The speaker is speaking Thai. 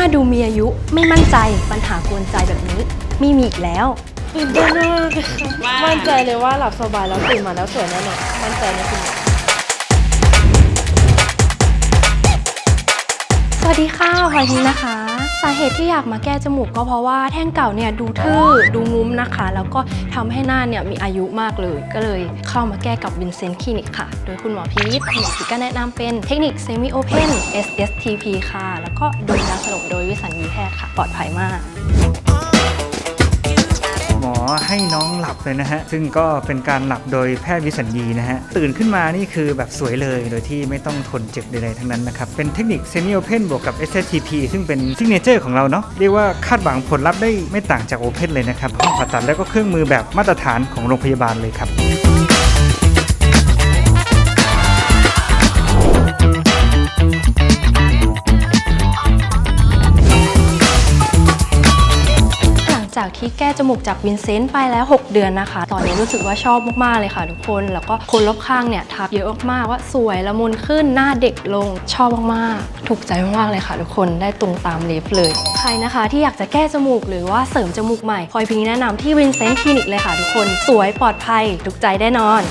าดูมีอายุไม่มั่นใจปัญหากวนใจแบบนี้ไมีมีอีกแล้ว ตื่นเต้นมากมั่นใจเลยว่าหลับสบายแล้วตื่นมาแล้วสวยแน่นอนมั่นใจในคุณหมอสวัสดีค่ะพลอยพิงค์นะคะ สาเหตุที่อยากมาแก้จมูกก็เพราะว่าแท่งเก่าเนี่ยดูทื่อดูงุ้มนะคะ แล้วก็ทำให้หน้าเนี่ยมีอายุมากเลย ก็เลยเข้ามาแก้กับวินเซนต์คลินิกค่ะ โดยคุณหมอพีทคุณหมอพีทก็แนะนำเป็นเทคนิคเซมิโอเพน SSTP ค่ะ แล้วก็ดูยาสลบโดยวิสัญญีแพทย์ค่ะ ปลอดภัยมาก ให้น้องหลับเลยนะฮะ ซึ่งก็เป็นการหลับโดยแพทย์วิสัญญีนะฮะ ตื่นขึ้นมานี่คือแบบสวยเลย โดยที่ไม่ต้องทนเจ็บใดๆทั้งนั้นนะครับ เป็นเทคนิคเซมิโอเพนบวกกับ SSTP ซึ่งเป็นซิกเนเจอร์ของเราเนาะ เรียกว่าคาดหวังผลลัพธ์ได้ไม่ต่างจากโอเพนเลยนะครับ ห้องผ่าตัดแล้วก็เครื่องมือแบบมาตรฐานของโรงพยาบาลเลยครับ จากที่แก้จมูกจากวินเซนต์ไปแล้ว 6 เดือนนะคะ ตอนนี้รู้สึกว่าชอบมากๆเลยค่ะทุกคน แล้วก็คนรอบข้างเนี่ยทักเยอะมากๆว่าสวยละมุนขึ้นหน้าเด็กลงชอบมากๆ ถูกใจมากๆเลยค่ะ ทุกคนได้ตรงตามเล็บเลย ใครนะคะที่อยากจะแก้จมูกหรือว่าเสริมจมูกใหม่พลอยพิงแนะนำที่วินเซนต์คลินิกเลยค่ะทุกคน สวยปลอดภัยถูกใจแน่นอน